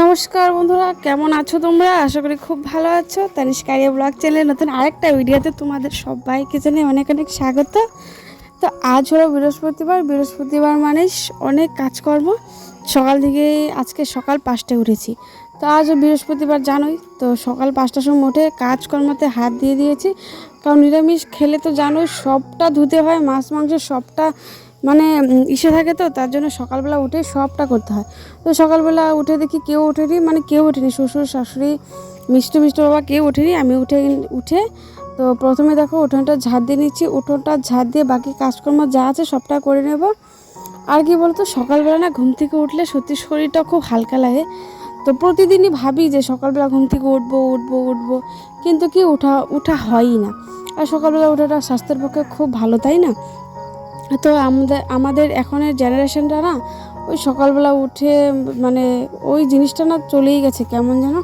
নমস্কার বন্ধুরা, কেমন আছো তোমরা? আশা করি খুব ভালো আছো। তানিশ কারিয়া ব্লগ চ্যানেলে নতুন আরেকটা ভিডিওতে তোমাদের সবাইকে জানিয়ে অনেক অনেক স্বাগত। তো আজ হলো বৃহস্পতিবার। বৃহস্পতিবার মানে অনেক কাজকর্ম। সকাল থেকে আজকে সকাল পাঁচটায় উঠেছি। তো আজ বৃহস্পতিবার জানোই, তো সকাল পাঁচটার সময় উঠে কাজকর্মতে হাত দিয়ে দিয়েছি। কারণ নিরামিষ খেলে তো জানোই সবটা ধুতে হয়, মাছ মাংস সবটা মানে ইসে থাকে তো, তার জন্য সকালবেলা উঠে সবটা করতে হয়। তো সকালবেলা উঠে দেখি কেউ ওঠেনি মানে কেউ ওঠেনি, শ্বশুর, শাশুড়ি, মিষ্টি মিষ্টি বাবা কেউ ওঠেনি, আমি উঠে উঠে, তো প্রথমে দেখো উঠোনটা ঝাড় দিয়ে নিচ্ছি, উঠোনটা ঝাড় দিয়ে বাকি কাজকর্ম যা আছে সবটা করে নেব। আর কি বলতো, সকালবেলা না ঘুম থেকে উঠলে সত্যি শরীরটা খুব হালকা লাগে। তো প্রতিদিনই ভাবি যে সকালবেলা ঘুম থেকে উঠবো উঠবো উঠবো, কিন্তু কি উঠা উঠা হয়ই না। আর সকালবেলা ওঠাটা স্বাস্থ্যের পক্ষে খুব ভালো, তাই না? তো আমাদের আমাদের এখনের জেনারেশনটা না, ওই সকালবেলা উঠে মানে ওই জিনিসটা না চলেই গেছে কেমন যেন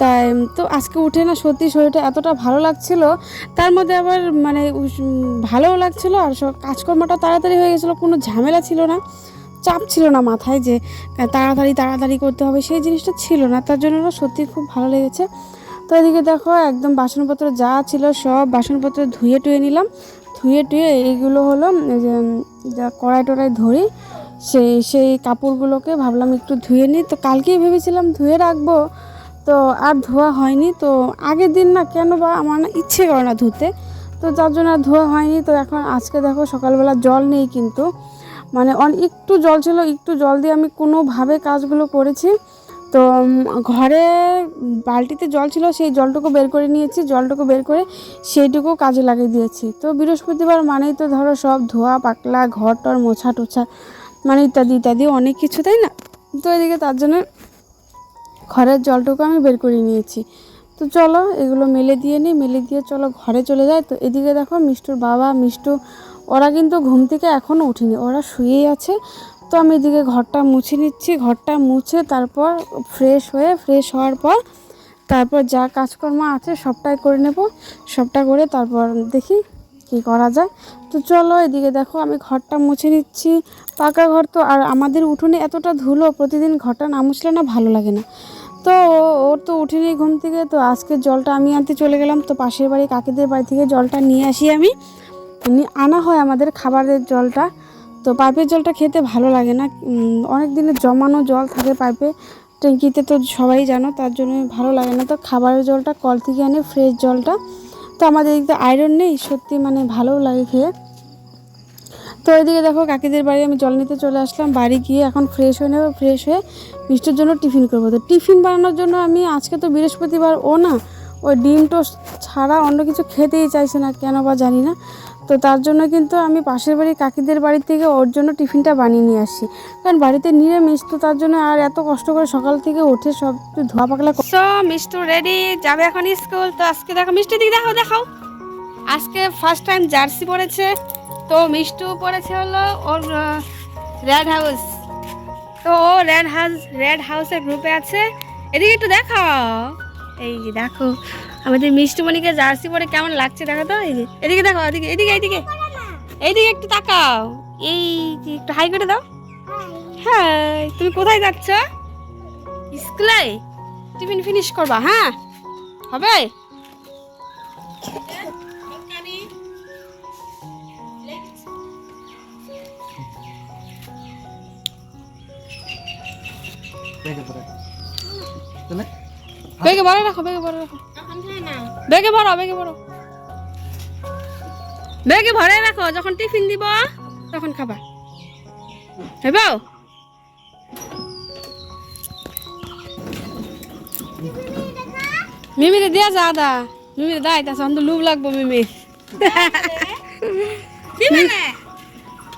তাই তো আজকে উঠে না সত্যি শরীরটা এতটা ভালো লাগছিল, তার মধ্যে আবার মানে ভালোও লাগছিল আর সব কাজকর্মটা তাড়াতাড়ি হয়ে গেছিল, কোনো ঝামেলা ছিল না, চাপ ছিল না মাথায় যে তাড়াতাড়ি তাড়াতাড়ি করতে হবে, সেই জিনিসটা ছিল না, তার জন্য না সত্যি খুব ভালো লেগেছে। তো এদিকে দেখো একদম বাসনপত্র যা ছিল সব বাসনপত্র ধুয়ে টুয়ে নিলাম ধুয়ে টুয়ে এইগুলো হলো যে যা কড়াই টড়াই ধরি, সেই সেই কাপড়গুলোকে ভাবলাম একটু ধুয়ে নিই। তো কালকেই ভেবেছিলাম ধুয়ে রাখব, তো আর ধোয়া হয়নি। তো আগের দিন না কেন বা আমার না ইচ্ছে করে না ধুতে। তো যার জন্য আর ধোয়া হয়নি। তো এখন আজকে দেখো সকালবেলা জল নেই কিন্তু। মানে একটু জল ছিল, একটু জল দিয়ে আমি কোনোভাবে কাজগুলো করেছি। তো ঘরে বালতিতে জল ছিল, সেই জলটুকু বের করে নিয়েছি, জলটুকু বের করে সেইটুকু কাজে লাগিয়ে দিয়েছি। তো বৃহস্পতিবার মানেই তো ধরো সব ধোয়া, পাকলা, ঘর টর মোছা টোছা মানে ইত্যাদি ইত্যাদি অনেক কিছু, তাই না? তো এদিকে তার জন্য ঘরের জলটুকু আমি বের করে নিয়েছি। তো চলো, এগুলো মেলে দিয়ে নিই, মেলে দিয়ে চলো ঘরে চলে যায় তো এদিকে দেখো মিষ্টুর বাবা, মিষ্টু, ওরা কিন্তু ঘুম থেকে এখনও উঠেনি, ওরা শুয়েই আছে। তো আমি এদিকে ঘরটা মুছে নিচ্ছি, ঘরটা মুছে তারপর ফ্রেশ হয়ে ফ্রেশ হওয়ার পর তারপর যা কাজকর্ম আছে সবটাই করে নেব, সবটা করে তারপর দেখি কি করা যায়। তো চলো এদিকে দেখো আমি ঘরটা মুছে নিচ্ছি, পাকা ঘর তো আর আমাদের উঠোনে এতটা ধুলো প্রতিদিন ঘরটা না মুছলে না ভালো লাগে না। তো ওর তো উঠেনি ঘুম থেকে, তো আজকে জলটা আমি আনতে চলে গেলাম, তো পাশের বাড়ি কাকিদের বাড়ি থেকে জলটা নিয়ে আসি আমি। আনা হয় আমাদের খাবারের জলটা। তো পাইপের জলটা খেতে ভালো লাগে না। অনেক দিনের জমানো জল থাকে পাইপে। ট্যাঙ্কিতে তো সবাই জানো, তার জন্য ভালো লাগে না। তো খাবারের জলটা, কল থেকে আনে ফ্রেশ জলটা। তো আমাদের এদিকে আয়রন নেই, সত্যি মানে ভালোও লাগে খেয়ে। তো ওইদিকে দেখো কাকিদের বাড়ি, আমি জল নিতে চলে আসলাম। বাড়ি গিয়ে এখন ফ্রেশ হয়ে নেব ফ্রেশ হয়ে মিষ্টির জন্য টিফিন করব। তো টিফিন বানানোর জন্য আমি, আজকে তো বৃহস্পতিবার, ও না ওই ডিম টোস্ট ছাড়া অন্য কিছু খেতেই চাইছে না, কেন বা জানি না। তো তার জন্য কিন্তু আমি পাশের বাড়ি কাকিদের বাড়ি থেকে ওর জন্য টিফিনটা বানিয়ে নিয়ে আসি। কারণ বাড়িতে নিরামিষ, তো তার জন্য আর এত কষ্ট করে সকাল থেকে উঠে সব ধোয়া পাকলা সো মিষ্টু রেডি যাবে এখন স্কুল তো আজকে দেখো, মিষ্টি দিকে দেখো দেখাও। আজকে ফার্স্ট টাইম জার্সি পরেছে। তো মিষ্টু পরেছে হলো ওর রেড হাউস তো ও রেড হাউস রেড হাউসের গ্রুপে আছে। এদিকে একটু দেখাও। এই যে দেখো, আমাদের মিষ্টুমণিকে জার্সি পরে কেমন লাগছে দেখো তো? এই যে, এদিকে দেখো, এদিকে এদিকে এদিকে। এইদিকে একটু তাকাও। এই যে একটু হাই করে দাও। হ্যাঁ তুমি কোথায় যাচ্ছ? স্কুলে? টিফিন ফিনিশ করবা হ্যাঁ? হবে? বেগে বড় রাখো বেগে বড় রাখো। বেগে বড় বেগে বড় বেগে ভরে রাখো যখন টিফিন দিব তখন খাবা। হেব মিমিরে দিয়া যা দা। মিমিরে দাই তা সন্দ লুব লাগবো মিমি।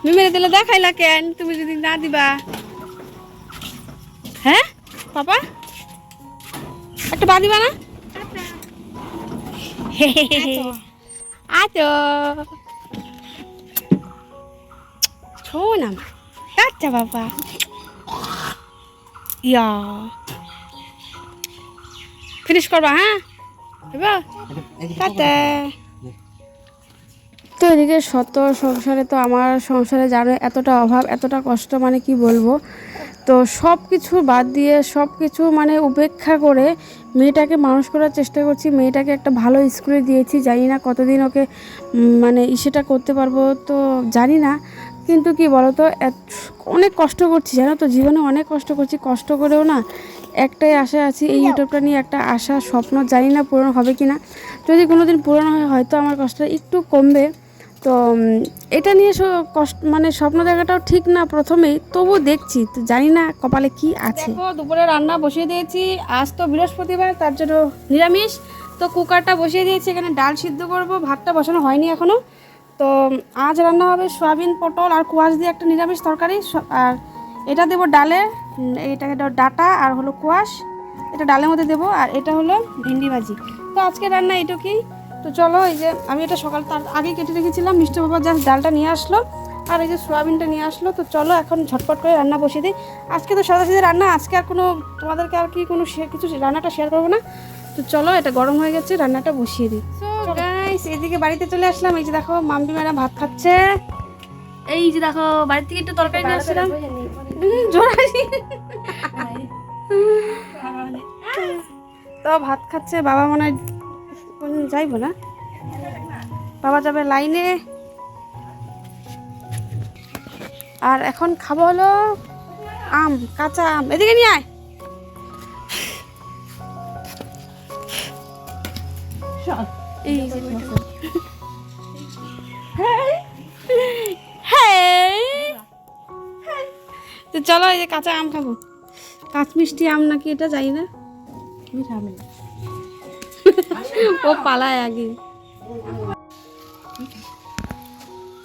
মিমিরে দিলে দেখাইলা কেন? তুমি যদি না দিবা। হ্যাঁ? পাপা? একটা পা দিবা না? আতো শোন আমার আচ্ছা বাবা। ইয়া। ফিনিশ করবা হ্যাঁ? এবার টাটা। তো এদিকে শত সংসারে তো আমার সংসারে জানো এতটা অভাব, এতটা কষ্ট মানে কি বলব? তো সব কিছু বাদ দিয়ে সব কিছু মানে উপেক্ষা করে মেয়েটাকে মানুষ করার চেষ্টা করছি। মেয়েটাকে একটা ভালো স্কুলে দিয়েছি। জানি না কতদিন ওকে মানে ইসেটা করতে পারব তো জানি না। কিন্তু কি বলতো অনেক কষ্ট করছি, জানো তো? জীবনে অনেক কষ্ট করছি, কষ্ট করেও না একটাই আশা আছি, এই ইউটিউবটা নিয়ে একটা আশা, স্বপ্ন, জানি না পূরণ হবে কি না যদি কোনো দিন পূরণ হয়, হয়তো আমার কষ্টটা একটু কমবে। তো এটা নিয়ে কষ্ট মানে স্বপ্ন দেখাটাও ঠিক না প্রথমেই তবু দেখছি, তো জানি না কপালে কি আছে। দুপুরে রান্না বসিয়ে দিয়েছি, আজ তো বৃহস্পতিবার, তার জন্য নিরামিষ, তো কুকারটা বসিয়ে দিয়েছি, এখানে ডাল সিদ্ধ করব, ভাতটা বসানো হয়নি এখনও। তো, আজ রান্না হবে সয়াবিন, পটল আর কোয়াশ দিয়ে একটা নিরামিষ তরকারি আর এটা দেবো ডালে দাও ডাটা আর হলো কোয়াশ, এটা ডালের মধ্যে দেবো, আর এটা হলো ভেন্ডি ভাজি। তো আজকে রান্না এটুকুই। তো চলো এই যে আমি এটা সকাল তার আগে কেটে রেখেছিলাম মিষ্টি বাবা জাস্ট ডালটা নিয়ে আসলো আর এই যে সোয়াবিনটা নিয়ে আসলো। তো চলো এখন ঝটপট করে রান্না বসিয়ে দিই। আজকে তো সাদা সিধে রান্না আজকে আর কোনো তোমাদেরকে আর কি কোনো কিছু রান্নাটা শেয়ার করব না। তো চলো এটা গরম হয়ে গেছে রান্নাটা বসিয়ে দিই। তো গাইস এদিকে বাড়িতে চলে আসলাম। এই যে দেখো মাম্পি ম্যাডাম ভাত খাচ্ছে। এই যে দেখো বাড়ি থেকে একটু তরকারি নিয়ে আসছিলাম। উম, তো ভাত খাচ্ছে বাবা মনে হয় যাইবো না। বাবা যাবে লাইনে। আর এখন খাব হলো আম কাঁচা আম। এদিকে নিয়ে আয়। তো চলো এই যে কাঁচা আম খাব। কাঁচ মিষ্টি আম নাকি এটা জানি না। ও পালায় আগে।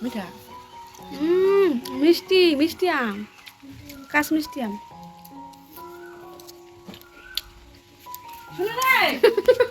মিঠা? মিষ্টি মিষ্টি আম। কাশ মিষ্টি আম।